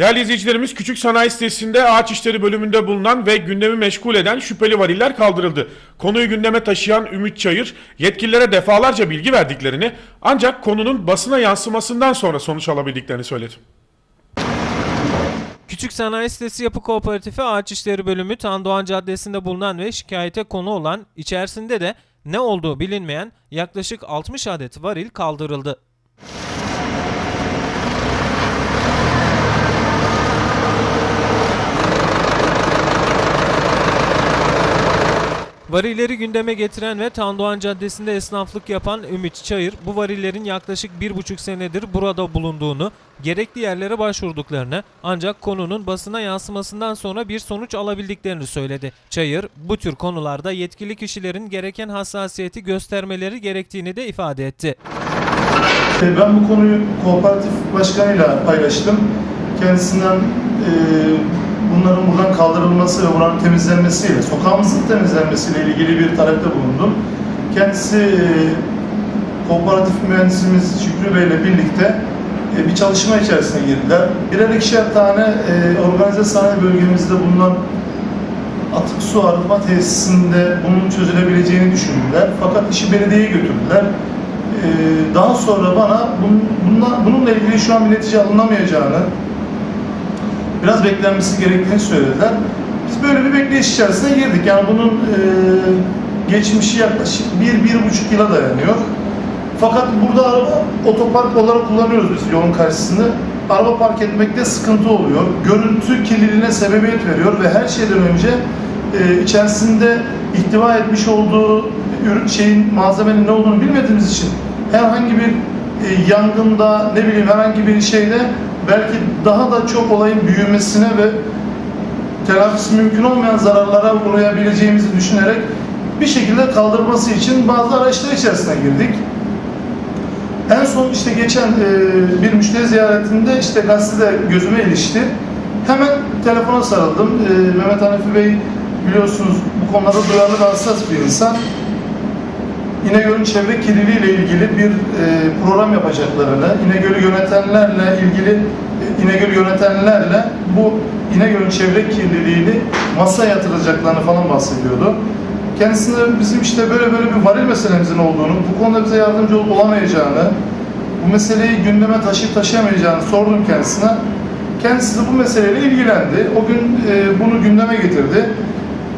Değerli izleyicilerimiz küçük sanayi sitesinde ağaç işleri bölümünde bulunan ve gündemi meşgul eden şüpheli variller kaldırıldı. Konuyu gündeme taşıyan Ümit Çayır yetkililere defalarca bilgi verdiklerini ancak konunun basına yansımasından sonra sonuç alabildiklerini söyledi. Küçük Sanayi Sitesi Yapı Kooperatifi Ağaç İşleri Bölümü Tandoğan Caddesi'nde bulunan ve şikayete konu olan içerisinde de ne olduğu bilinmeyen yaklaşık 60 adet varil kaldırıldı. Varilleri gündeme getiren ve Tandoğan Caddesi'nde esnaflık yapan Ümit Çayır, bu varillerin yaklaşık bir buçuk senedir burada bulunduğunu, gerekli yerlere başvurduklarını ancak konunun basına yansımasından sonra bir sonuç alabildiklerini söyledi. Çayır, bu tür konularda yetkili kişilerin gereken hassasiyeti göstermeleri gerektiğini de ifade etti. E, Ben bu konuyu kooperatif başkanıyla paylaştım. Kendisinden e, bunların buradan kaldırılması ve buranın temizlenmesiyle, sokağımızın temizlenmesiyle ilgili bir talepte bulundum. Kendisi e, kooperatif mühendisimiz Şükrü Bey ile birlikte e, bir çalışma içerisine girdiler. Birer ikişer tane e, organize sanayi bölgemizde bulunan atık su arıtma tesisinde bunun çözülebileceğini düşündüler. Fakat işi belediyeye götürdüler. Ee, daha sonra bana bun, bununla, bununla ilgili şu an bir netice alınamayacağını, biraz beklenmesi gerektiğini söylediler. Biz böyle bir bekleyiş içerisine girdik. Yani bunun e, geçmişi yaklaşık bir, bir buçuk yıla dayanıyor. Fakat burada araba otopark olarak kullanıyoruz biz yolun karşısını. Araba park etmekte sıkıntı oluyor. Görüntü kirliliğine sebebiyet veriyor ve her şeyden önce e, içerisinde ihtiva etmiş olduğu ürün şeyin malzemenin ne olduğunu bilmediğimiz için herhangi bir e, yangında ne bileyim herhangi bir şeyde belki daha da çok olayın büyümesine ve telafisi mümkün olmayan zararlara uğrayabileceğimizi düşünerek bir şekilde kaldırması için bazı araçlar içerisine girdik. En son işte geçen e, bir müşteri ziyaretinde işte gazetede gözüme ilişti. Hemen telefona sarıldım. E, Mehmet Hanefi Bey biliyorsunuz bu konularda duyarlı ve hassas bir insan. İnegöl'ün çevre kirliliği ile ilgili bir e, program yapacaklarını, İnegöl'ü yönetenlerle ilgili e, İnegöl'ü yönetenlerle bu İnegöl'ün çevre kirliliğini masaya yatıracaklarını falan bahsediyordu. Kendisine bizim işte böyle böyle bir varil meselemizin olduğunu, bu konuda bize yardımcı olup olamayacağını, bu meseleyi gündeme taşıyıp taşıyamayacağını sordum kendisine. Kendisi de bu meseleyle ilgilendi. O gün e, bunu gündeme getirdi.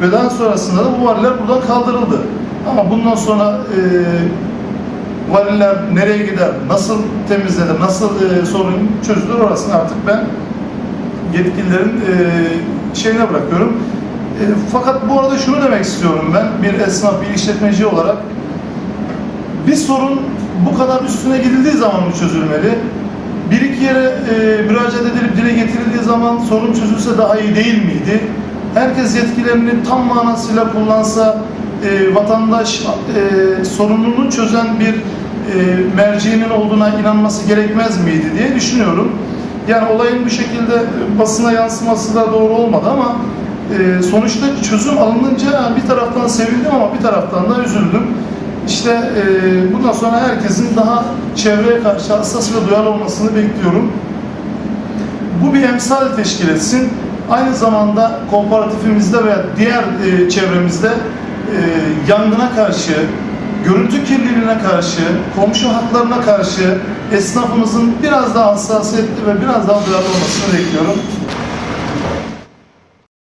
Ve daha sonrasında da bu variller buradan kaldırıldı. Ama bundan sonra e, variller nereye gider, nasıl temizlenir, nasıl e, sorun çözülür orasını artık ben yetkililerin e, şeyine bırakıyorum. E, fakat bu arada şunu demek istiyorum ben, bir esnaf, bir işletmeci olarak bir sorun bu kadar üstüne gidildiği zaman mı çözülmeli? Bir iki yere e, müracaat edilip dile getirildiği zaman sorun çözülse daha iyi değil miydi? Herkes yetkilerini tam manasıyla kullansa e, vatandaş e, sorununu çözen bir e, merciğinin olduğuna inanması gerekmez miydi diye düşünüyorum. Yani olayın bu şekilde basına yansıması da doğru olmadı ama e, sonuçta çözüm alınınca bir taraftan sevindim ama bir taraftan da üzüldüm. İşte e, bundan sonra herkesin daha çevreye karşı hassas ve duyarlı olmasını bekliyorum. Bu bir emsal teşkil etsin. Aynı zamanda kooperatifimizde veya diğer e, çevremizde yangına karşı, görüntü kirliliğine karşı, komşu haklarına karşı esnafımızın biraz daha hassasiyetli ve biraz daha duyarlı olmasını bekliyorum.